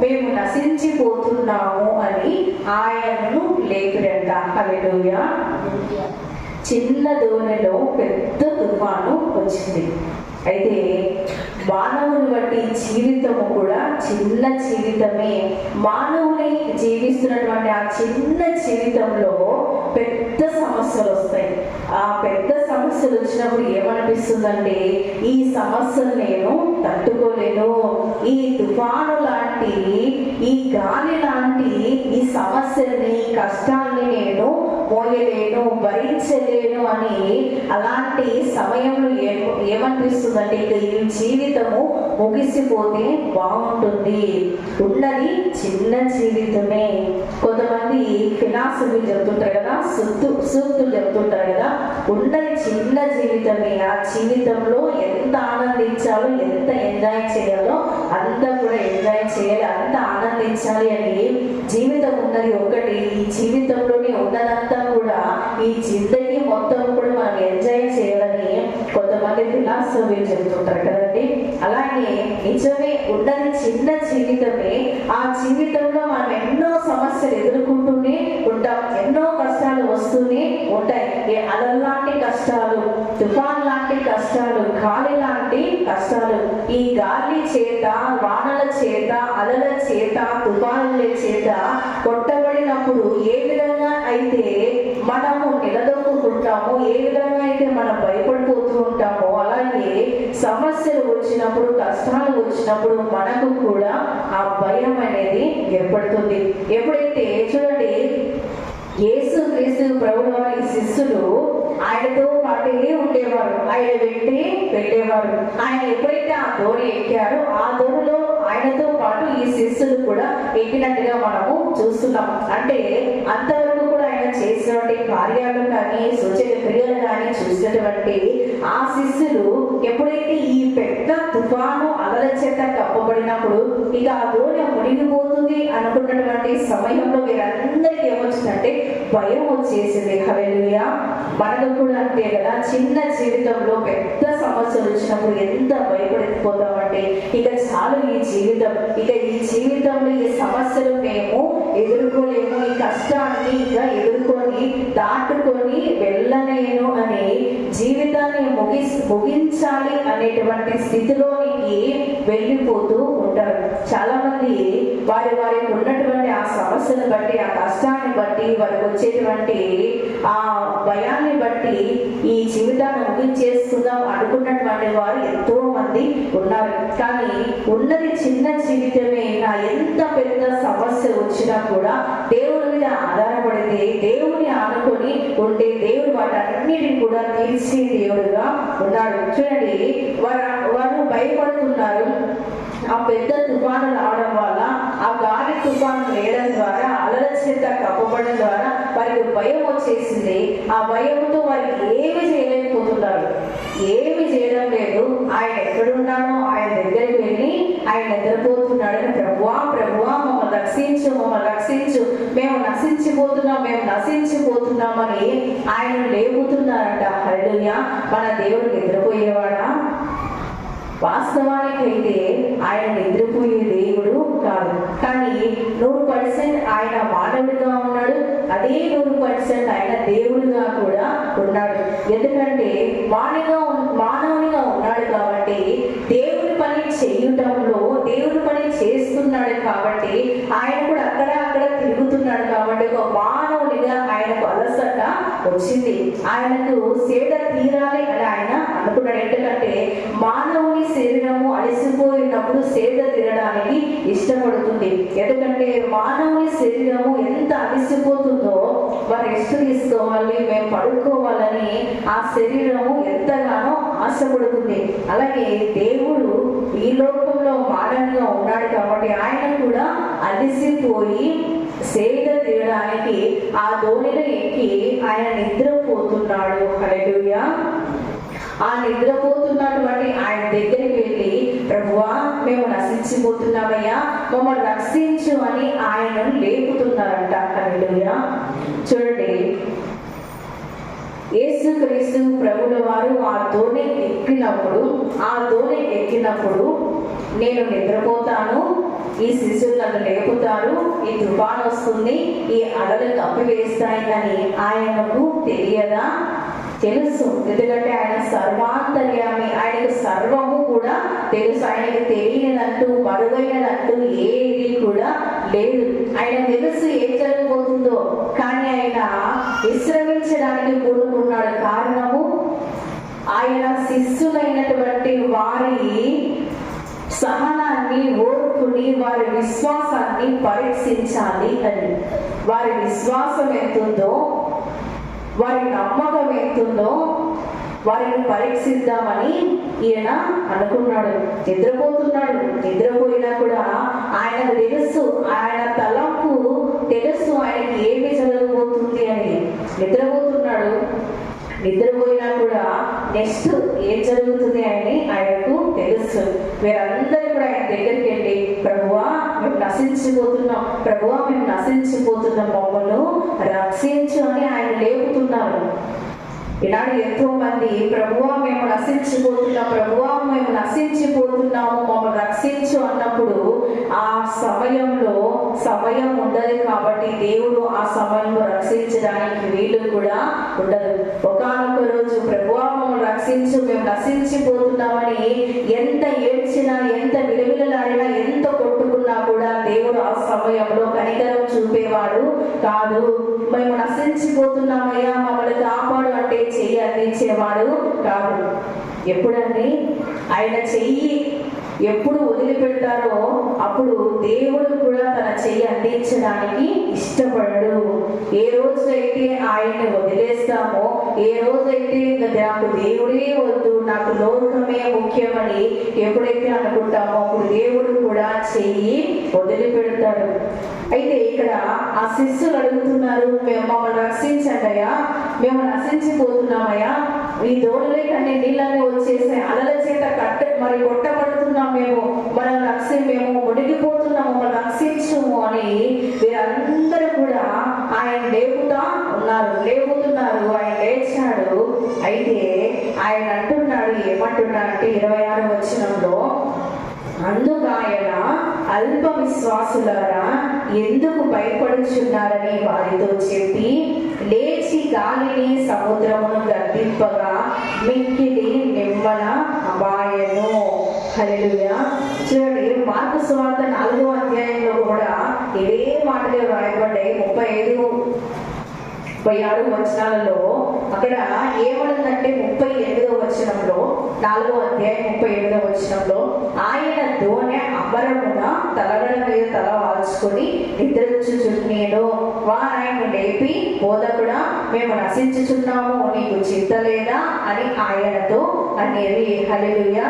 మేము నశించిపోతున్నాము అని ఆయనను హల్లెలూయా. చిన్న దోణిలో పెద్ద తుఫాను వచ్చింది. అయితే మానవుని బట్టి జీవితము కూడా చిన్న జీవితమే. మానవుని జీవిస్తున్నటువంటి ఆ చిన్న జీవితంలో పెద్ద సమస్యలు వస్తాయి. ఆ పెద్ద సమస్యలు వచ్చినప్పుడు ఏమనిపిస్తుందంటే ఈ సమస్యలు నేను తట్టుకోలేను. ఈ తుఫాను లాంటి ఈ గాలి లాంటి ఈ సమస్యల్ని కష్టాల్ని నేను మోయలేను భరించలేను అని అలాంటి సమయంలో ఏ ఏమనిపిస్తుందంటే ఇక ఈ జీవితము ముగిసిపోతే బాగుంటుంది. ఉన్నది చిన్న జీవితమే. కొంతమంది ఫిలాసఫీ చెప్తుంటారు కదా సుత్తు సూక్తులు చెప్తుంటారు కదా ఉన్నది చిన్న జీవితమే. ఆ జీవితంలో ఎంత ఆనందించాలో ఎంత ఎంజాయ్ చేయాలో అంత కూడా ఎంజాయ్ చేయాలి అంత ఆనందించాలి అని జీవితం ఉన్నది ఒకటి. ఈ జీవితంలోనే ఉన్నదంతా కూడా ఈ జిందగీ మొత్తం కూడా మనం ఎంజాయ్ చేయాలని కొంతమంది ఫిలాసఫీ చెబుతుంటారు కదండి. అలాగే నిజమే ఉన్నది చిన్న జీవితమే ఆ జీవితంలో మనం ఎన్నో సమస్యలు ఎదుర్కొంటూనే ఉంటాం ఎన్నో కష్టాలు వస్తూనే ఉంటాయి. ఏ కష్టాలు తుఫాన్ లాంటి కష్టాలు గాలి లాంటి కష్టాలు ఈ గాలి చేత వానల చేత అలల చేత తుఫానుల చేత కొట్టబడినప్పుడు ఏ విధంగా అయితే మనము ఉంటామో ఏ విధంగా అయితే మనం భయపడిపోతూ ఉంటామో అలాగే సమస్యలు వచ్చినప్పుడు కష్టాలు వచ్చినప్పుడు మనకు కూడా ఆ భయం అనేది ఏర్పడుతుంది. ఎప్పుడైతే చూడండి యేసు క్రీస్తు ప్రభు వారి శిష్యులు ఆయనతో పాటే ఉండేవారు. ఆయన వెంటే వెళ్ళేవారు. ఆయన ఎప్పుడైతే ఆ దోణి ఎక్కారో ఆ దోణిలో ఆయనతో పాటు ఈ శిష్యులు కూడా ఎక్కినట్టుగా మనము చూస్తున్నాం. అంటే అంతవరకు ఆయన చేసినటువంటి కార్యాలు కానీ సూచన క్రియలు కానీ చూసినటువంటి ఆ శిష్యులు ఎప్పుడైతే ఈ పెద్ద తుఫాను అలల చేత కప్పబడినప్పుడు ఇక ఆ దోణి మునిగిపోతుంది అనుకున్నటువంటి సమయంలో వీరందరికీ ఏమొచ్చిందంటే భయం వచ్చేసింది. హల్లెలూయా! మనకు కూడా అంతే కదా. చిన్న జీవితంలో పెద్ద సమస్యలు వచ్చినప్పుడు ఎంత భయపడిపోతామంటే ఇక చాలు ఈ జీవితం. ఇక ఈ జీవితంలో ఈ సమస్యలు మేము ఎదుర్కోలేము కష్టాన్ని ఇంకా ఎదుర్కొని దాటుకొని వెళ్ళలేను అని జీవితాన్ని ముగి ముగించాలి అనేటువంటి స్థితిలో లోపలికి వెళ్ళిపోతూ ఉంటారు. చాలా మంది వారి వారికి ఉన్నటువంటి ఆ సమస్యను బట్టి ఆ కష్టాన్ని బట్టి వారికి వచ్చేటువంటి ఆ భయాన్ని బట్టి ఈ జీవితాన్ని ముగించేసుకుందాం అనుకున్నటువంటి వారు ఎంతో మంది ఉన్నారు. కానీ ఉన్నది చిన్న జీవితమే నా ఎంత పెద్ద సమస్య వచ్చినా కూడా దేవుని మీద ఆధారపడితే దేవుని ఆనుకొని ఉంటే దేవుడు వాటన్నిటిని కూడా తీర్చి దేవుడుగా ఉన్నాడు. చూడండి వారు వారు భయపడుతున్నారు ఆ పెద్ద తుఫాను రావడం వల్ల ఆ గాలి తుఫాను వేయడం ద్వారా అలల చేత కప్పబడడం ద్వారా వారికి భయం వచ్చేసింది. ఆ భయంతో వారికి ఏమి చేయలేకపోతున్నారు. ఏమి చేయడం లేదు. ఆయన ఎక్కడున్నానో ఆయన దగ్గరికి వెళ్ళి ఆయన నిద్రపోతున్నాడని ప్రభువా ప్రభువా మమ్మల్ని రక్షించు మమ్మల్ని రక్షించు. మేము నశించిపోతున్నాం మేము నశించిపోతున్నామని ఆయన లేపుతున్నారంట. హల్లెలూయా. మన దేవుడు నిద్రపోయేవాడా? వాస్తవానికైతే ఆయన నిద్రపోయే దేవుడు కాదు. కానీ నూరు పర్సెంట్ ఆయన మానవుడిగా ఉన్నాడు. అదే నూరు పర్సెంట్ ఆయన దేవుడిగా కూడా ఉన్నాడు. ఎందుకంటే మానవుగా మానవునిగా ఉన్నాడు కాబట్టి దేవుడి పని చేయటంలో దేవుడి పని చేస్తున్నాడు కాబట్టి ఆయన కూడా అక్కడ అక్కడ తిరుగుతున్నాడు కాబట్టి ఒక మానవునిగా ఆయనకు అలసట వచ్చింది. ఆయనకు సేద తీరాలి అని ఆయన అనుకున్నాడు ఎందుకంటే మానవుని శరీరము అలసిపోయినప్పుడు సేద తినడానికి ఇష్టపడుతుంది. ఎందుకంటే మానవ శరీరము ఎంత అలసిపోతుందో వారు రెస్ట్ తీసుకోవాలి మేము పడుకోవాలని ఆ శరీరము ఎంతగానో ఆశపడుతుంది. అలాగే దేవుడు ఈ లోకంలో మానవునిగా ఉన్నాడు కాబట్టి ఆయన కూడా అలసిపోయి సేద తీయడానికి ఆ దోణిలో ఎక్కి ఆయన నిద్రపోతున్నాడు. హల్లెలూయా. ఆ నిద్రపోతున్నటువంటి ఆయన దగ్గరికి వెళ్ళి ప్రభువా మేము నశించిపోతున్నామయ్యా. మమ్మల్ని రక్షించు అని ఆయనను లేపుతున్నారంట. హల్లెలూయా. చూడండి. యేసుక్రీస్తు ప్రభుల వారు ఆ దోణి ఎక్కినప్పుడు ఆ దోణి ఎక్కినప్పుడు నేను నిద్రపోతాను ఈ శిశువు నన్ను లేపుతారు ఈ తుఫాను వస్తుంది ఈ అలలు కప్పివేస్తాయి అని ఆయనకు తెలియదా? తెలుసు. ఎందుకంటే ఆయన సర్వాంతర్యామి. ఆయనకు సర్వము కూడా తెలుసు. ఆయనకు తెలియనట్టు మరుగైనట్టు ఏది కూడా లేదు. ఆయన తెలుసు ఏం జరగబోతుందో. కానీ ఆయన విశ్రమించడానికి కూడుకున్నాడు కారణము ఆయన శిష్యులైనటువంటి వారి సహనాన్ని ఓర్పుని వారి విశ్వాసాన్ని పరీక్షించాలి అని. వారి విశ్వాసం ఎంతుందో వారి నమ్మకం ఎంతుందో వారిని పరీక్షిద్దామని ఈయన అనుకున్నాడు. నిద్రపోతున్నాడు. నిద్రపోయినా కూడా ఆయనకు తెలుసు. ఆయన తలంపు తెలుసు. ఆయనకి ఏమి జరగబోతుంది అని. నిద్రపోతున్నాడు. నిద్రపోయినా కూడా నెక్స్ట్ ఏం జరుగుతుంది అని ఆయనకు తెలుసు. వీరందరూ ఆయన దగ్గరికి వెళ్ళి ప్రభువా మేము నశించిపోతున్నాం. ప్రభువా మేము నశించిపోతున్న. మమ్మల్ని రక్షించు అని ఆయన లేపుతున్నారు. ఈనాడు ఎంతో మంది ప్రభువా మేము నశించిపోతున్నాం ప్రభువా మేము నశించిపోతున్నాము మమ్మల్ని రక్షించు అన్నప్పుడు ఆ సమయంలో సమయం ఉండదు కాబట్టి దేవుడు ఆ సమయంలో రక్షించడానికి వీలు కూడా ఉండదు. ఒకనొక రోజు ప్రభువా మమ్మల్ని రక్షించు మేము నశించిపోతున్నామని ఎంత ఏడ్చినా ఎంత విలువిలలాడినా ఎంత కొట్టుకున్నా కూడా దేవుడు ఆ సమయంలో కనికరం చూపేవాడు కాదు. మేము నశించిపోతున్నామయ్యా మమ్మల్ని కాపాడు అంటే చెయ్యి అందించేవాడు కాదు. ఎప్పుడండి? ఆయన చెయ్యి ఎప్పుడు వదిలిపెడతారో అప్పుడు దేవుడు కూడా తన చెయ్యి అందించడానికి ఇష్టపడడు. ఏ రోజు అయితే ఆయన్ని వదిలేస్తామో ఏ రోజైతే నాకు దేవుడే వద్దు నాకు లోకమే ముఖ్యమని ఎప్పుడైతే అనుకుంటామో అప్పుడు దేవుడు కూడా చెయ్యి వదిలిపెడతాడు. అయితే ఇక్కడ ఆ శిష్యులు అడుగుతున్నారు మేము మమ్మల్ని రక్షించండి అయ్యా మేము నశించిపోతున్నామయ్యా. ఈ దోడలే కానీ నీళ్ళని వచ్చేసే అలల చేత కట్ట మరి కొట్టబడుతున్నాం మేము. మనం రక్షి మేము మునిగిపోతున్నాము మమ్మల్ని రక్షించము అని వీరందరూ కూడా ఆయన లేపుతా ఉన్నారు లేపుతున్నారు ఆయన లేచాడు. అయితే ఆయన అంటున్నాడు ఏమంటున్నాడంటే ఇరవై ఆరు వచ్చినంలో అందుకు అల్ప విశ్వాసులారా ఎందుకు భయపడుచున్నారని వారితో చెప్పి లేచి గాలిని సముద్రమును గర్దింపగా మిక్కిలి నిమ్మల అబాయను హల్లెలూయా. చూడండి మార్పు స్వార్థ నాలుగో అధ్యాయంలో కూడా ఇదే మాటలు రాయబడ్డాయి ముప్పై ఐదు ముప్పై ఆరు వచనాలలో అక్కడ ఏమనుందంటే ముప్పై ఎనిమిదో వచనంలో నాలుగో అధ్యాయం ముప్పై ఎనిమిదో వచనంలో ఆయన దోణె అమరమున తలగడ మీద తల వాల్చుకొని నిద్రించుచున్నాడు వారు ఆయన లేపి బోధకుడా మేము నశించుచున్నాము నీకు చింత లేదా అని ఆయనతో అనేది హలియ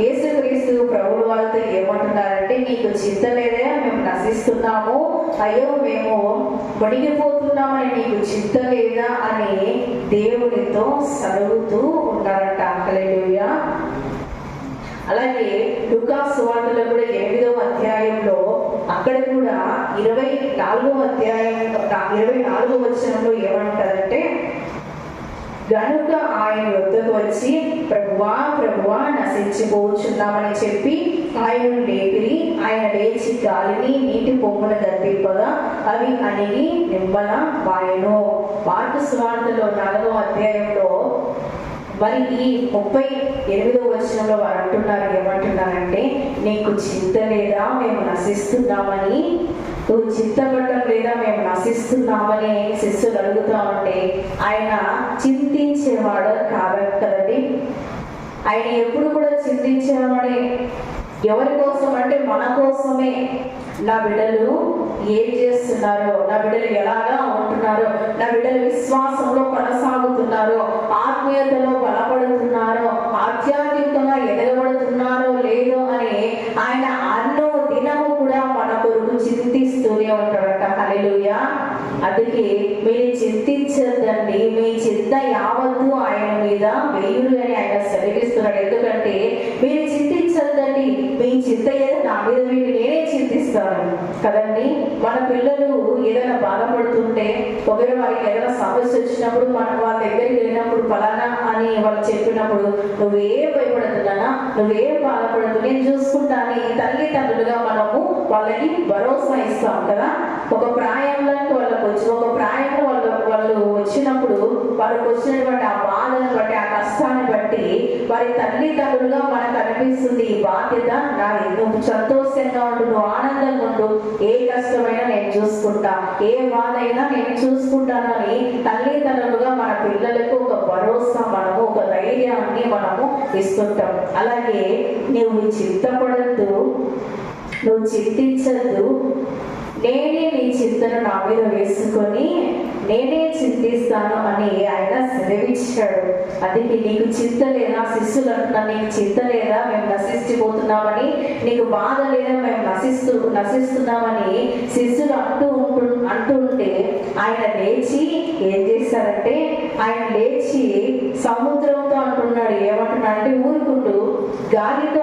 యేసుక్రీస్తు ప్రభుడు వాళ్ళతో ఏమంటున్నారంటే నీకు చింత లేదా మేము నశిస్తున్నాము. అయ్యో మేము వణిగిపోతున్నామని నీకు చింత లేదా అని దేవునితో సరుగుతూ ఉంటారంట. అక్కలేయ అలాగే లుకా సువార్తలో కూడా ఎనిమిదవ అధ్యాయంలో అక్కడ కూడా ఇరవై నాలుగో అధ్యాయం ఇరవై నాలుగవ వచనంలో ఏమంటారంటే గనుక ఆయన వద్దకు వచ్చి ప్రభువా ప్రభువా నశించిపోచున్నామని చెప్పి ఆయనను లేపిరి ఆయన లేచి గాలిని నీటి పొమ్మున గర్తింపగా అవి అణిగి నిమ్మల వాయను. మార్పు స్వార్థలో నాలుగో అధ్యాయంలో మరి ఈ ముప్పై ఎనిమిదో వచనంలో వారు అంటున్నారు ఏమంటున్నారంటే నీకు చింత లేదా మేము నశిస్తున్నామని నువ్వు చింతపడడం లేదా మేము నశిస్తున్నామని శిష్యులు అడుగుతా ఉంటే ఆయన చింతించేవాడు కాబట్టి ఆయన ఎప్పుడు కూడా చింతించేవాడే. ఎవరి కోసం అంటే మన కోసమే. నా బిడ్డలు ఏం చేస్తున్నారో నా బిడ్డలు ఎలాగా ఉంటున్నారో నా బిడ్డలు విశ్వాసంలో కొనసాగుతున్నారో ఆత్మీయతలో బలపడుతున్నారో ఆధ్యాత్మికంగా ఎదగబడుతున్నారో లేదో అని ఆయన ఉంటాడట అందుకే మీరు చింతించద్దండి. మీ చింత యావత్తు ఆయన మీద వేయుడు అని ఆయన సెలవిస్తున్నాడు. ఎందుకంటే మీరు చింత లేదండి మీ చింత ఏదో నా మీద మీకు నేనే చింతిస్తాను. కదండి? మన పిల్లలు ఏదైనా బాధపడుతుంటే ఒకవేళ వారికి ఏదైనా సమస్య వచ్చినప్పుడు మనం వాళ్ళ దగ్గరికి వెళ్ళినప్పుడు ఫలానా అని వాళ్ళు చెప్పినప్పుడు నువ్వేం భయపడుతున్నానా నువ్వేం బాధపడదు నేను చూసుకుంటాను తల్లిదండ్రులుగా మనము వాళ్ళకి భరోసా ఇస్తాం కదా? ఒక ప్రాయంలో వాళ్ళకి వచ్చి ఒక ప్రాయంలో వాళ్ళు వాళ్ళు వచ్చినప్పుడు వారికి వచ్చినటువంటి ఆ బాధను బట్టి ఆ కష్టాన్ని బట్టి వారి తల్లిదండ్రులుగా మనకు అనిపిస్తుంది ఈ బాధ్యత. నా నువ్వు సంతోషంగా ఉండు నువ్వు ఆనందంగా ఉండు. ఏ కష్టమైనా నేను చూసుకుంటా. ఏ బాధ అయినా నేను చూసుకుంటాను అని తల్లిదండ్రులుగా మన పిల్లలకు ఒక భరోసా మనము ఒక ధైర్యాన్ని మనము ఇస్తుంటాం. అలాగే నువ్వు చింతపడద్దు నువ్వు చింతించద్దు. నేనే నీ చింతను నా మీద వేసుకొని నేనే చింతిస్తాను అని ఆయన సెలవిచ్చాడు. అందుకే నీకు చింత లేదా శిష్యులు అంటున్నా నీకు చింత లేదా మేము నశించిపోతున్నామని నీకు బాధ లేదా మేము నశిస్తూ నశిస్తున్నామని శిష్యులు అంటూ ఉంటు అంటూ ఉంటే ఆయన లేచి ఏం చేశారంటే ఆయన లేచి సముద్రంతో అంటున్నాడు. ఏమంటున్నాడు అంటే ఊరుకుంటూ గాలితో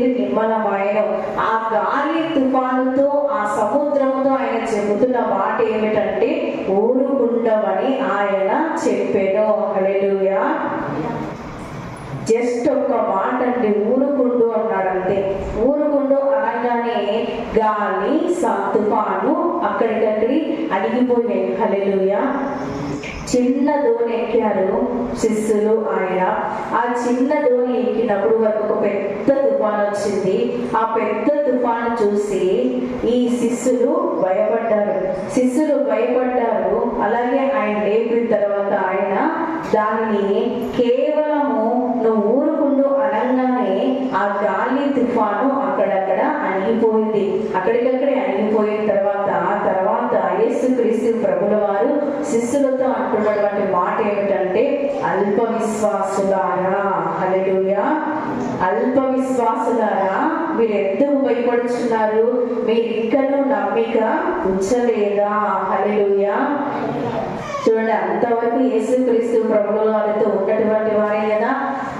అడగి ముక్కిరి ఆ గాలి తుఫానుతో ఆ సముద్రంతో ఆయన చెబుతున్న మాట ఏమిటంటే ఊరుకుండమని ఆయన చెప్పాడు అక్కడ జస్ట్ ఒక్క మాట అంటే ఊరుకుండు అన్నాడు అంతే ఊరుకుండు అనగానే గాలి సత్తుపాను తుఫాను అక్కడికక్కడి అడిగిపోయినాయి హలెలుయ చిన్న దోణి ఎక్కారు శిష్యులు ఆయన. ఆ చిన్న దోణి ఎక్కినప్పుడు వారికి ఒక పెద్ద తుఫాన్ వచ్చింది. ఆ పెద్ద తుఫాను చూసి ఈ శిష్యులు భయపడ్డారు. శిష్యులు భయపడ్డారు. అలాగే ఆయన లేపిన తర్వాత ఆయన దానిని కేవలము నువ్వు ఊరుకుండు అనగానే ఆ గాలి తుఫాను అక్కడక్కడ అణిగిపోయింది. అక్కడికక్కడే అణిగిపోయిన తర్వాత ఆ తర్వాత యేసుక్రీస్తు ప్రభుల వారు శిష్యులతో అంటున్నటువంటి మాట ఏమిటంటే అల్ప విశ్వాసులారా హలెలుయా అల్ప విశ్వాసులారా మీరు ఎందుకు భయపడుచున్నారు? మీరు ఇంకనూ నమ్మిక ఉంచలేదా? హలెలుయా చూడండి అంతవరకు యేసుక్రీస్తు ప్రభుల వారితో ఉన్నటువంటి వారే కదా.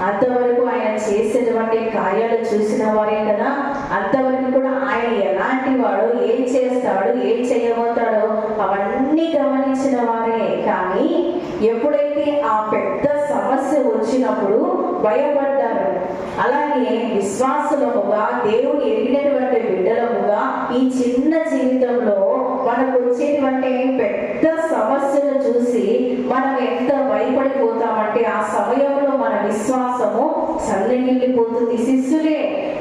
అంతవరకు ఆయన చేసినటువంటి కార్యాలు చూసిన వారే కదా. అంతవరకు కూడా ఆయన ఎలాంటి వాడు ఏం చేస్తాడు ఏం చేయబోతాడో అవన్నీ గమనించిన వారే. కానీ ఎప్పుడైతే ఆ పెద్ద సమస్య వచ్చినప్పుడు భయపడ్డారు. అలాగే విశ్వాసులముగా దేవుడు ఎరిగినటువంటి బిడ్డలముగా ఈ చిన్న జీవితంలో వచ్చేటువంటి పెద్ద సమస్యను చూసి మనం ఎంత భయపడిపోతామంటే ఆ సమయంలో విశ్వాసము సన్నగిల్లిపోతుంది శిష్యులే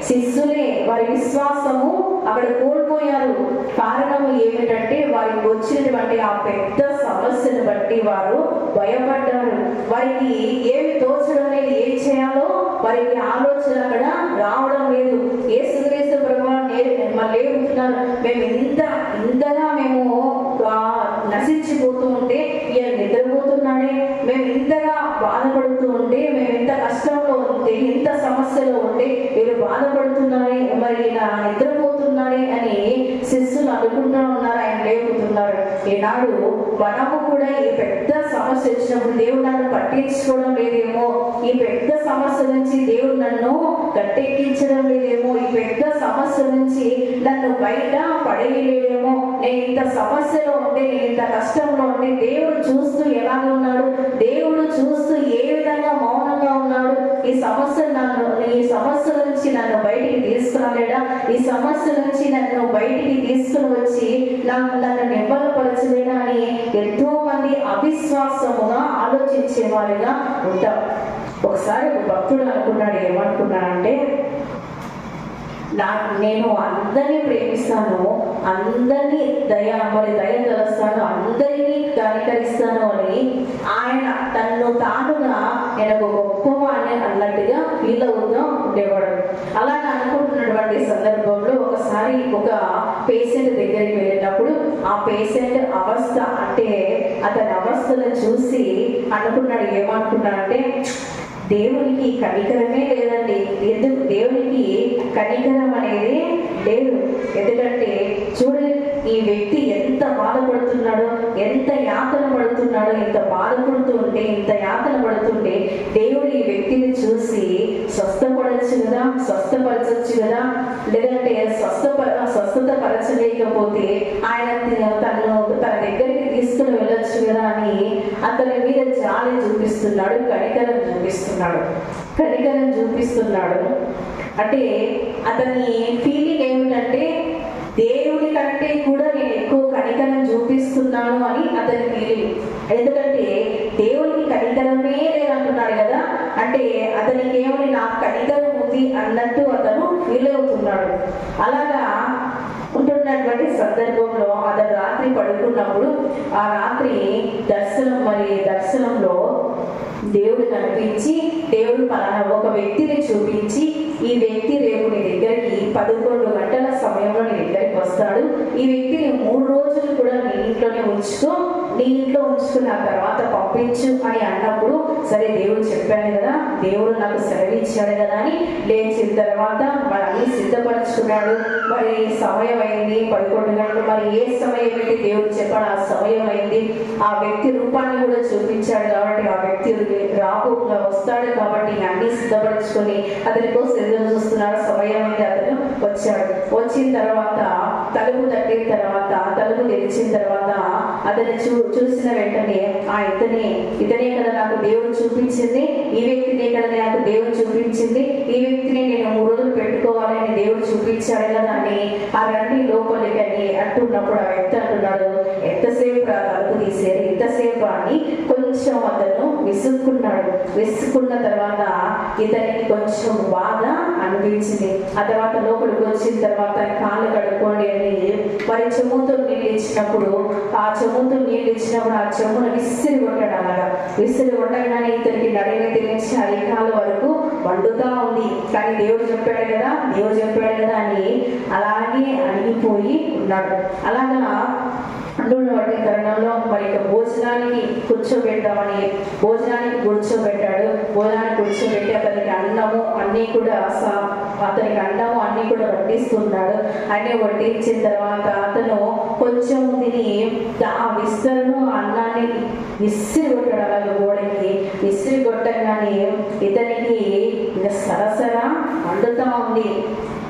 శిష్యులే వారి విశ్వాసము అక్కడ కోల్పోయారు. కారణం ఏమిటంటే వారికి వచ్చినటువంటి ఆ పెద్ద సమస్యను బట్టి వారు భయపడ్డారు. వారికి ఏమి తోచడం లేదు ఏం చేయాలో వారికి ఆలోచన అక్కడ రావడం లేదు. ఏసుక్రీస్తు ప్రభు నేను మిమ్మల్ని ఏమంటున్నారు మేము ఇంత ఇంతగా మేము నశించిపోతూ ఉంటే ఈయన చెప్తున్నాడే మేము ఇంతగా బాధపడుతూ ఉంటే మేము ఇంత కష్టంలో ఉంటే ఇంత సమస్యలో ఉంటే వీరు బాధపడుతున్నారే మరి ఇలా నిద్రపోతున్నారే అని శిష్యులు అనుకుంటూ ఉన్నారు ఆయన లేపుతున్నారు. ఈనాడు మనము కూడా ఈ పెద్ద సమస్య వచ్చినప్పుడు దేవుడు నన్ను పట్టించుకోవడం లేదేమో ఈ పెద్ద సమస్య నుంచి దేవుడు నన్ను గట్టెక్కించడం లేదేమో. ఈ పెద్ద సమస్య నుంచి నన్ను బయట పడేయలేడేమో నేను ఇంత సమస్యలో ఉంటే నేను ఇంత కష్టంలో ఉంటే దేవుడు చూస్తూ ఎలాగ ఉన్నాడు? దేవుడు చూస్తూ ఏ విధంగా మౌనంగా ఉన్నాడు? ఈ సమస్య నన్ను ఈ సమస్య నుంచి నన్ను బయటికి తీసుకురాలేడా? ఈ సమస్య నుంచి నన్ను బయటికి తీసుకుని వచ్చి నాకు నన్ను నిబ్బలపరచలేడా అని ఎంతో మంది అవిశ్వాసముగా ఆలోచించే వారిగా ఉంటాం ఒకసారి ఒక భక్తుడు అనుకున్నాడు ఏమనుకున్నాడంటే నా నేను అందరినీ ప్రేమిస్తాను అందరినీ దయ మరి దయ తెలుస్తాను అందరినీ కనికరిస్తాను అని ఆయన తన్ను తానుగా నేను ఒక గొప్పవాణ్ణి అన్నట్టుగా ఫీల్ అవుతూ ఉండేవాడు. అలా అనుకుంటున్నటువంటి సందర్భంలో ఒకసారి ఒక పేషెంట్ దగ్గరికి వెళ్ళినప్పుడు ఆ పేషెంట్ అవస్థ అంటే అతని అవస్థను చూసి అనుకున్నాడు ఏమనుకున్నాడంటే దేవునికి కనికరమే లేదండి. ఎందుకు? దేవునికి కనికరం అనేది లేదు. ఎందుకంటే చూడండి ఈ వ్యక్తి ఎంత బాధపడుతున్నాడో ఎంత యాతన పడుతున్నాడో ఇంత బాధపడుతూ ఉంటే ఇంత యాతన పడుతుంటే దేవుడు ఈ వ్యక్తిని చూసి స్వస్థపడచ్చు కదా స్వస్థపరచచ్చు కదా? లేదంటే స్వస్థప స్వస్థత పరచలేకపోతే ఆయన తను తన దగ్గరికి తీసుకుని వెళ్ళొచ్చు కదా అని అతని మీద జాలి చూపిస్తున్నాడు కనికరం చూపిస్తున్నాడు. కనికరం చూపిస్తున్నాడు. అంటే అతని ఫీలింగ్ ఏమిటంటే దేవుని కంటే కూడా నేను ఎక్కువ కనికరం చూపిస్తున్నాను అని అతని ఫీలింగ్ ఎందుకంటే దేవునికి కనికరమే లేదంటున్నాడు కదా. అంటే అతనికి ఏమని నాకు కనికరం ఉంది అన్నట్టు అతను ఫీల్ అవుతున్నాడు. అలాగా ఉంటున్నటువంటి సందర్భంలో అతను రాత్రి పడుకున్నప్పుడు ఆ రాత్రి దర్శనం మరి దర్శనంలో దేవుడు కనిపించి దేవుడు పలానా ఒక వ్యక్తిని చూపించి ఈ వ్యక్తి రేపు నీ దగ్గరికి పదకొండు గంటల సమయంలో నీ దగ్గరికి వస్తాడు. ఈ వ్యక్తిని మూడు రోజులు కూడా నీ ఇంట్లోనే ఉంచుకో నీ ఇంట్లో ఉంచుకున్న తర్వాత పంపించు అని అన్నప్పుడు సరే దేవుడు చెప్పాడు కదా దేవుడు నాకు సెలవిచ్చాడు కదా అని లేచిన తర్వాత మరి అన్ని సిద్ధపరచుకున్నాడు. మరి సమయం అయింది పదకొండు గంటలు మరి ఏ సమయం అయితే దేవుడు చెప్పాడు? ఆ సమయం అయింది ఆ వ్యక్తి రూపాన్ని కూడా చూపించాడు కాబట్టి ఆ వ్యక్తి రాకు వస్తాడు కాబట్టి అన్ని సిద్ధపరచుకొని అతని కోసం ఎదురు చూస్తున్నాడు సమయం అతను వచ్చాడు. వచ్చిన తర్వాత తలుపు తట్టిన తర్వాత తలుపు తెరిచిన తర్వాత అతను చూ చూసిన వెంటనే ఆ ఇతనే ఇతనే కదా నాకు దేవుడు చూపించింది ఈ వ్యక్తినే కదా నాకు దేవుడు చూపించింది ఈ వ్యక్తిని నేను మూడు రోజులు పెట్టుకోవాలని దేవుడు చూపించాడు కదా అని ఆ రండి లోపలికి అని అంటున్నప్పుడు ఆ వ్యక్తి అంటున్నాడు ఎంతసేపు తలుపు తీసేది? ఎంతసేపు అని కొంచెం అతను విసుక్కున్నాడు. విసుక్కున్న తర్వాత ఇతనికి కొంచెం బాధ అనిపించింది. ఆ తర్వాత లోపలికి వచ్చిన తర్వాత కాళ్ళు కడుక్కోండి అని మరి చెమ్ముతో నీళ్ళు ఇచ్చినప్పుడు ఆ చెమ్ముతో నీళ్ళు ఇచ్చినప్పుడు ఆ చెమును విసిరి కొట్టాడు అలాగా. విసిరి కొట్టగానే ఇతనికి నడినైతే నుంచి అరికాల వరకు వండుతా ఉంది. కానీ దేవుడు చెప్పాడు కదా దేవుడు చెప్పాడు కదా అని అలాగే అణిగిపోయి ఉన్నాడు. అలాగా అంటున్నటువంటి తరుణంలో మరి భోజనానికి కూర్చోబెట్టామని భోజనానికి కూర్చోబెట్టాడు. భోజనానికి కూర్చోబెట్టి అతనికి అన్నము అన్నీ కూడా అతనికి అన్నము అన్నీ కూడా వడ్డిస్తున్నాడు. అన్నీ వడ్డించిన తర్వాత అతను కొంచెం తిని ఆ విస్తరను అన్నాన్ని విసిరి కొట్టాడు అలాగే గోడకి విసిరి కొట్టగానే ఇతనికి ఇంకా సరసర వండుతా ఉంది.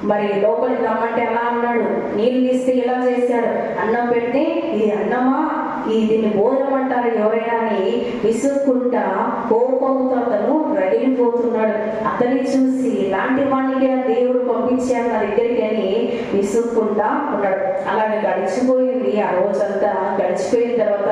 మరి లోపలికి రమ్మంటే ఎలా అన్నాడు? నీళ్ళు ఇస్తే ఇలా చేశాడు? అన్నం పెడితే ఇది అన్నమా? ఈ దీన్ని భోజనం అంటారు ఎవరైనా అని విసుక్కుంటా కోపంతో అతను రగిలిపోతున్నాడు అతన్ని చూసి ఇలాంటి వాడికి ఆ దేవుడు పంపించాను నా దగ్గరికి అని విసుక్కుంటా ఉన్నాడు. అలాగే గడిచిపోయింది. ఆ రోజంతా గడిచిపోయిన తర్వాత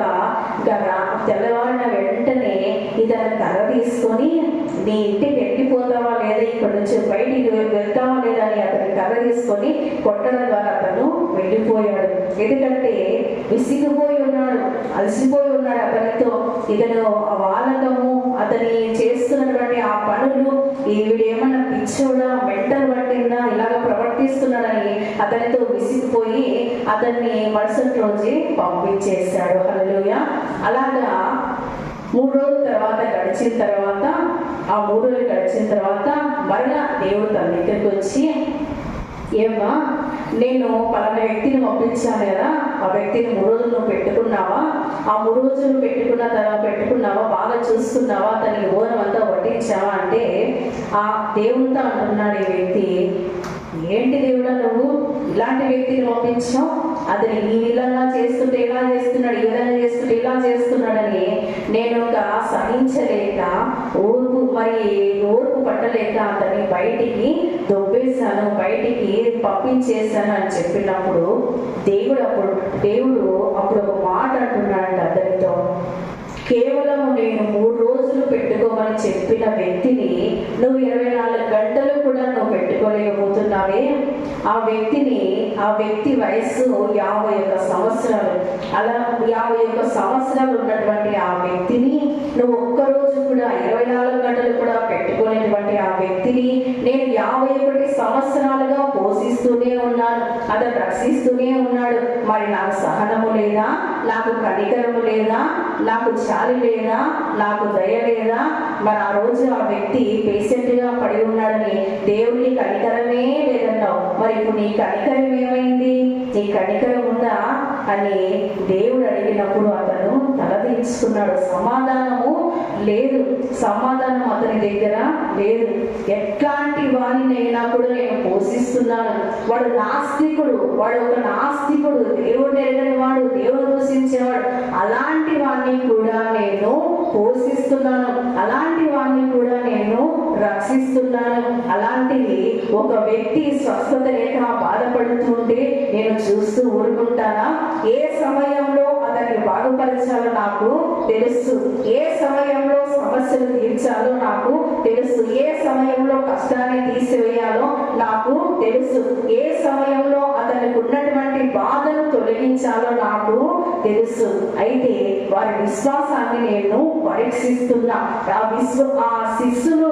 ఇంకా తెల్లవారిన వెంటనే ఇతను కర్ర తీసుకొని నీ ఇంటికి వెళ్ళిపోతావా లేదా? ఇక్కడ నుంచి బయటికి వె- వెళ్తావా లేదా అని అతని కర్ర తీసుకొని కొట్టడం ద్వారా అతను వెళ్ళిపోయాడు. ఎందుకంటే విసిగిపోయి ఉన్నాడు అలసిపోయి ఉన్నాడు అతనితో. ఇతను ఆ వాలకము అతని చేస్తున్నటువంటి ఆ పనులు ఈవిడ ఏమన్నా పిచ్చోడా మెంటల్ పట్టిందా ఇలాగ ప్రవర్తిస్తున్నాడని అతనితో విసిగిపోయి అతన్ని మరుసటి రోజే పంపించేశాడు. హల్లెలూయా. అలాగా మూడు రోజుల తర్వాత గడిచిన తర్వాత ఆ మూడు రోజులు గడిచిన తర్వాత మరలా దేవుడు తన దగ్గరికి వచ్చి ఏమ్మా నేను పలానా వ్యక్తిని పంపించాను కదా ఆ వ్యక్తిని మూడు రోజులు నువ్వు పెట్టుకున్నావా? ఆ మూడు రోజులు పెట్టుకున్న తర్వాత పెట్టుకున్నావా? బాగా చూస్తున్నావా తనకి ఓరం అంతా వడ్డించావా? అంటే ఆ దేవునితో అంటున్నాడు ఈ వ్యక్తి ఏంటి దేవుడా నువ్వు? ఇలాంటి వ్యక్తిని పంపించావు అతని ఈ విధంగా చేస్తుంటే ఇలా చేస్తున్నాడు ఈ విధంగా చేస్తుంటే ఇలా చేస్తున్నాడని నేను ఒక సహించలేక ఓర్పు మరి ఓర్పు పట్టలేక అతన్ని బయటికి దొబ్బేశాను బయటికి పంపించేశాను అని చెప్పినప్పుడు దేవుడు అప్పుడు దేవుడు అప్పుడు ఒక మాట అంటున్నాడు అతనితో. కేవలం నేను మూడు రోజులు పెట్టి పెట్టుకోమని చెప్పిన వ్యక్తిని నువ్వు ఇరవై నాలుగు గంటలు కూడా నువ్వు పెట్టుకోలేకపోతున్నావే. ఆ వ్యక్తిని ఆ వ్యక్తి వయస్సు యాభై ఒక్క సంవత్సరాలు అలా యాభై ఒక్క సంవత్సరాలు ఉన్నటువంటి ఆ వ్యక్తిని నువ్వు ఒక్క రోజు కూడా ఇరవై నాలుగు గంటలు కూడా పెట్టుకోలేటువంటి ఆ వ్యక్తిని నేను యాభై ఒకటి సంవత్సరాలుగా పోషిస్తూ అతను రక్షిస్తూనే ఉన్నాడు. మరి నాకు సహనము లేదా? నాకు కనికరము లేదా? నాకు చాలి లేదా? నాకు దయ లేదా? మరి ఆ రోజు ఆ వ్యక్తి పేషెంట్గా పడి ఉన్నాడని దేవుని కనికరమే లేదన్నావు. మరి ఇప్పుడు నీ కనికరం ఏమైంది? నీ కనికరం ఉందా? అని దేవుడు అడిగినప్పుడు అతను తలదించుకున్నాడు. సమాధానము లేదు. సమాధానం అతని దగ్గర లేదు. ఎట్లాంటి వారినైనా కూడా నేను పోషిస్తున్నాను. వాడు నాస్తికుడు. వాడు ఒక నాస్తికుడు. దేవుడు ఎరగని వాడు. దేవుడు దూషించేవాడు. అలాంటి వాడిని కూడా నేను పోషిస్తున్నాను. అలాంటి వాడిని కూడా నేను రక్షిస్తున్నాను. అలాంటిది ఒక వ్యక్తి స్వస్థత లేక బాధపడుతుంటే నేను చూస్తూ ఊరుకుంటానా? ఏ సమయంలో అతన్ని బాగుపరచాలో నాకు తెలుసు. ఏ సమయంలో సమస్యలు తీర్చాలో నాకు తెలుసు. ఏ సమయంలో కష్టాన్ని తీసివేయాలో నాకు తెలుసు. ఏ సమయంలో అతనికి ఉన్నటువంటి బాధను తొలగించాలో నాకు తెలుసు. అయితే వారి విశ్వాసాన్ని నేను పరీక్షిస్తున్న ఆ విశ్వ ఆ శిస్సులు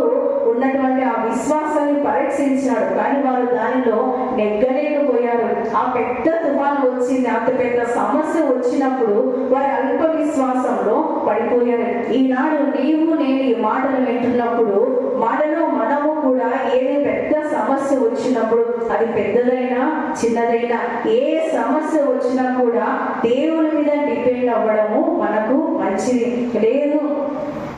ఉన్నటువంటి ఆ విశ్వాసాన్ని పరీక్షించాడు కానీ వారు దానిలో నెగ్గలేకపోయారు. ఆ పెద్ద తుఫాను వచ్చింది అంత పెద్ద సమస్య వచ్చినప్పుడు వారి అల్ప విశ్వాసంలో పడిపోయారు. ఈనాడు నీవు నేను ఈ మాటలు వింటున్నప్పుడు మనలో మనము కూడా ఏదే పెద్ద సమస్య వచ్చినప్పుడు అది పెద్దదైనా చిన్నదైనా ఏ సమస్య వచ్చినా కూడా దేవుని మీద డిపెండ్ అవ్వడము మనకు మంచిది. లేదు.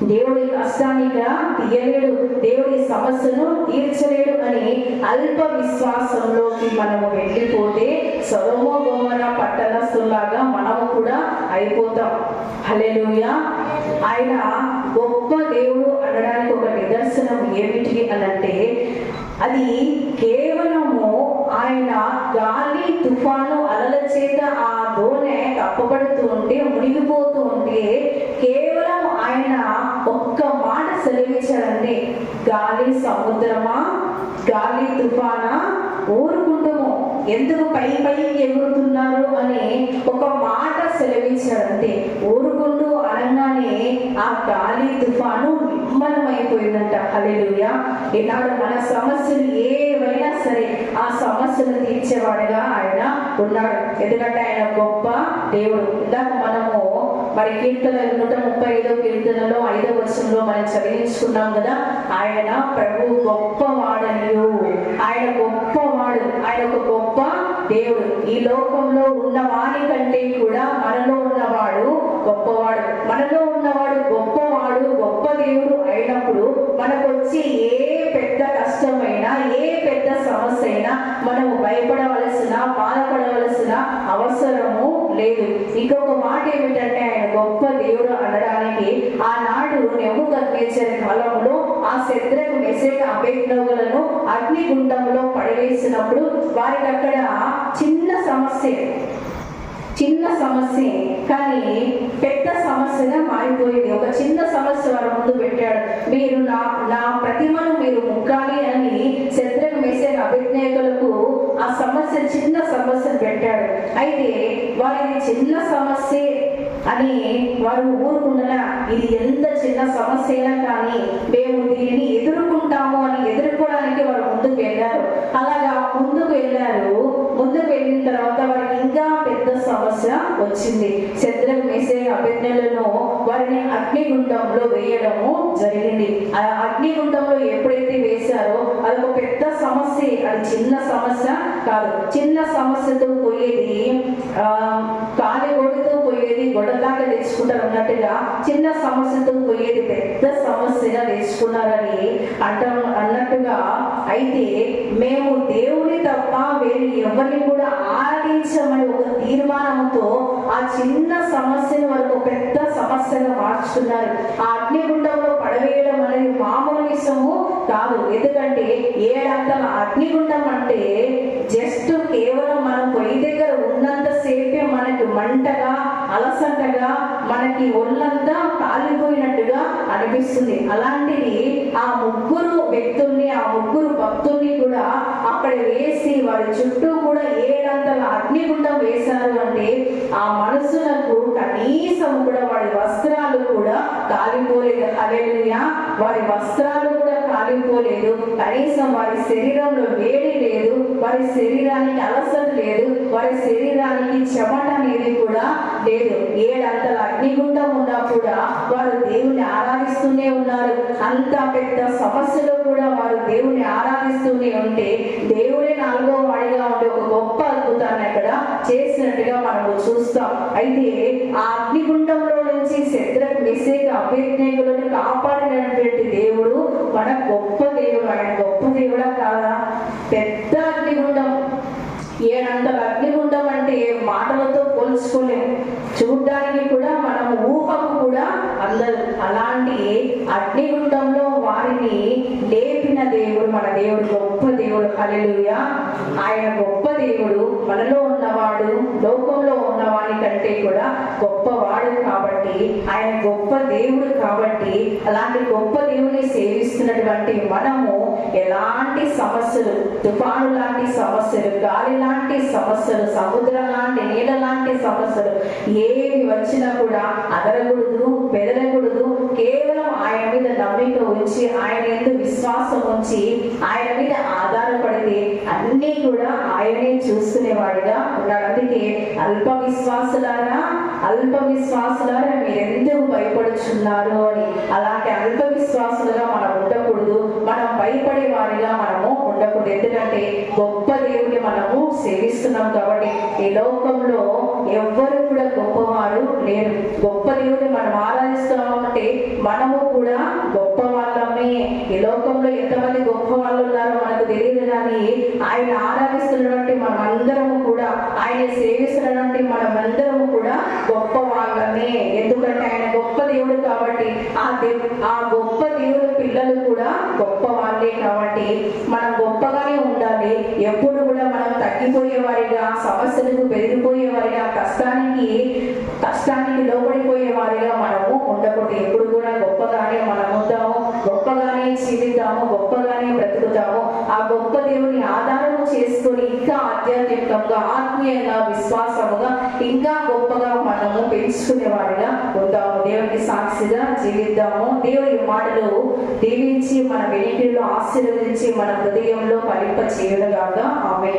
దేవుడి కష్టాన్నిగా తీయలేడు దేవుడి సమస్యను తీర్చలేడు అని అల్ప విశ్వాసంలోకి మనము వెళ్ళిపోతే సొలమో గోమర పట్టణస్తులాగా మనము కూడా అయిపోతాం. హలెలుయ ఆయన గొప్ప దేవుడు అనడానికి ఒక నిదర్శనం ఏమిటి అనంటే అది కేవలము ఆయన గాలి తుఫాను అలల చేత ఆ దోణె కప్పబడుతూ ఉంటే మునిగిపోతూ ఉంటే కేవలం ఆయన ఒక్క మాట సెలవిచ్చాడంటే గాలి సముద్రమా? గాలి తుఫానా? ఊరుకుంటూ ఎందుకు పై పైకి ఎగురుతున్నారు అని ఒక మాట సెలవించాడంటే ఊరుకుంటూ అనగానే ఆ గాలి తుఫాను నిమ్మలమైపోయిందంట అలెలుయా ఈనాడు మన సమస్యలు ఏవైనా సరే ఆ సమస్యలు తీర్చేవాడుగా ఆయన ఉన్నాడు. ఎందుకంటే ఆయన గొప్ప దేవుడు. ఇందాక మనము మరి కీర్తన నూట ముప్పై ఐదో కీర్తనలో ఐదో వర్షంలో మనం చదివించుకున్నాం కదా ఆయన ప్రభు గొప్పవాడనియు. ఆయన గొప్పవాడు. ఆయన ఒక గొప్ప గొప్ప దేవుడు. ఈ లోకంలో ఉన్న వారి కంటే కూడా మనలో ఉన్నవాడు గొప్పవాడు. మనలో ఉన్నవాడు గొప్పవాడు గొప్ప దేవుడు అయినప్పుడు మనకు వచ్చి ఏ పెద్ద కష్టమైనా ఏ పెద్ద సమస్య అయినా మనము భయపడవలసిన బాధపడవలసిన అవసరము లేదు. ఇంకొక మాట ఏమిటంటే ఆయన గొప్ప దేవుడు అనడానికి ఆనాడు నెమ్ముకర్ణేశ్వర కాలంలో ఆ శత్రుకు మెసేజ్ అభేజ్ఞలను అగ్నిగుండంలో పడవేసినప్పుడు వారికి అక్కడ చిన్న సమస్య. చిన్న సమస్య కానీ పెద్ద సమస్యగా మారిపోయింది. ఒక చిన్న సమస్య వారి ముందు పెట్టాడు. మీరు నా నా ప్రతిమను మీరు ముక్కాలి అని శత్రుఘ్న మెసేజ్ అభిజ్ఞకులకు ఆ సమస్య చిన్న సమస్యను పెట్టాడు. అయితే వారిని చిన్న సమస్య అని వారు ఊరుకుండగా ఇది ఎంత చిన్న సమస్య అయినా కానీ మేము దీనిని ఎదుర్కొంటాము అని ఎదుర్కోవడానికి వారు ముందుకు వెళ్ళారు. అలాగా ముందుకు వెళ్ళారు. ముందుకు వెళ్ళిన తర్వాత వారికి ఇంకా పెద్ద సమస్య వచ్చింది. శత్రుఘ్న మెసేజ్ అభిజ్ఞలను వారిని అగ్నిగుండంలో వేయడము జరిగింది. ఆ అగ్నిగుండంలో ఎప్పుడైతే వేశారో అది ఒక పెద్ద సమస్య. అది చిన్న సమస్య కాదు. చిన్న సమస్యతో పోయేది ఆ కాలి గొడుగుతో పోయేది గొడవ. దాకా తెచ్చుకుంటారు అన్నట్టుగా చిన్న సమస్యతో పోయేది పెద్ద సమస్యగా తెచ్చుకున్నారని అంట అన్నట్టుగా అయితే మేము దేవుని తప్ప వేరే ఎవరిని కూడా ఆడించమని ఒక తీర్మానంతో ఆ చిన్న సమస్యను వరకు పెద్ద సమస్యగా మార్చుతున్నారు ఆ అగ్నిగుండంలో పడవేయడం అనేది మామూలు విషయము కాదు. ఎందుకంటే ఏడంతల అగ్నిగుండం అంటే జస్ట్ కేవలం మనం పొయ్యి దగ్గర ఉన్నంతసేపే మనకి మంటగా అలసటగా మనకి ఒళ్ళంతా కాలిపోయినట్టుగా అనిపిస్తుంది. అలాంటిది ఆ ముగ్గురు వ్యక్తుల్ని ఆ ముగ్గురు భక్తుల్ని కూడా అక్కడ వేసి వారి చుట్టూ కూడా ఏడంతల అగ్నిగుండం వేశారు అంటే ఆ మనసులకు కనీసం కూడా వాడి వస్త్రాలు కూడా కాలిపోలేదు. హల్లెలూయా! వారి వస్త్రాలు కూడా కాలిపోలేదు. కనీసం వారి శరీరంలో వేడి లేదు. వారి శరీరానికి అలసట లేదు. వారి శరీరానికి చెమట అనేది కూడా లేదు. ఏడంతల అగ్నిగుండం ఉన్నా కూడా వారు దేవుని ఆరాధిస్తూనే ఉన్నారు. అంత పెద్ద సమస్యలో కూడా వారు దేవుని ఆరాధిస్తూనే ఉంటే దేవుడే నాలుగో వాడిగా ఉండే ఒక గొప్ప అద్భుతాన్ని అక్కడ చేసినట్టుగా మనము చూస్తాం. అయితే ఆ అగ్నిగుండంలో నుంచి శత్రుకు మెసేజ్ అభ్యర్థికులను కాపాడినటువంటి దేవుడు మన గొప్ప దేవుడు. ఆయన గొప్ప దేవుడా కాదా? పెద్ద అగ్నిగుండం. ఏడంతల అగ్నిగుండం అంటే మాటలతో పోల్చుకోలేము చూడ్డానికి కూడా మనం ఊహకు కూడా అందరు. అలాంటి అగ్నిగుండంలో వారిని కలిగిన దేవుడు మన దేవుడు గొప్ప దేవుడు హల్లెలూయా. ఆయన గొప్ప దేవుడు మనలో ఉన్నవాడు లోకంలో ఉన్నవాడి కంటే కూడా గొప్పవాడు కాబట్టి ఆయన గొప్ప దేవుడు కాబట్టి అలాంటి గొప్ప దేవుని సేవిస్తున్నటువంటి మనము ఎలాంటి సమస్యలు తుఫాను లాంటి సమస్యలు గాలి లాంటి సమస్యలు సముద్రం లాంటి నీళ్ళ లాంటి సమస్యలు ఏవి వచ్చినా కూడా అదరకూడదు పెదరకూడదు కేవలం ఆయన మీద నమ్మిక ఉంచి ఆయన ఎందు విశ్వాసం ఉంచి ఆయన మీద ఆధారపడితే అన్నీ కూడా ఆయనే చూసుకునేవాడిగా ఉన్నాడు. అందుకే అల్ప విశ్వాసులారా అల్ప విశ్వాసులారా మీరెందుకు భయపడుచున్నారు అని అలాంటి అల్ప విశ్వాసులుగా మనం ఉండకూడదు మనం భయపడే వారిగా మనము ఉండకూడదు. ఎందుకంటే గొప్ప దేవుని మనము సేవిస్తున్నాం కాబట్టి ఈ లోకంలో ఎవ్వరు కూడా గొప్పవారు లేరు. గొప్ప దేవుని మనం ఆరాధిస్తున్నామంటే మనము కూడా గొప్ప వాళ్ళమే ఈ లోకంలో ఎంతమంది గొప్ప వాళ్ళు ఉన్నారో మనకు తెలియదు కానీ ఆయన ఆరాధిస్తున్నటువంటి మనం అందరము కూడా ఆయన సేవిస్తున్నటువంటి మనమందరము కూడా గొప్ప వాళ్ళమే ఎందుకంటే ఆయన గొప్ప దేవుడు కాబట్టి ఆ దేవు ఆ గొప్ప దేవుడు పిల్లలు కూడా గొప్ప వాళ్ళే కాబట్టి మనం గొప్పగానే ఉండాలి. ఎప్పుడు కూడా మనం తగ్గిపోయే వారిగా సమస్యలకు పెరిగిపోయే వారిగా కష్టానికి కష్టానికి లోపడిపోయే వారిగా మనము ఉండకూడదు. ఎప్పుడు కూడా గొప్పగానే మనం గొప్ప గొప్పగానే జీవితాము గొప్పగానే బ్రతుకుతాము. ఆ గొప్ప దేవుని ఆధారము చేసుకొని ఇంకా ఆధ్యాత్మికంగా ఆత్మీయంగా విశ్వాసముగా ఇంకా గొప్పగా మనము పెంచుకునేవాడిగా ఉంటాము. దేవునికి సాక్షిగా జీవిద్దాము. దేవుని మాటలు దీవించి మన వెనికిలో ఆశీర్వదించి మన హృదయంలో ఫలింప చేయడుగాక ఆమె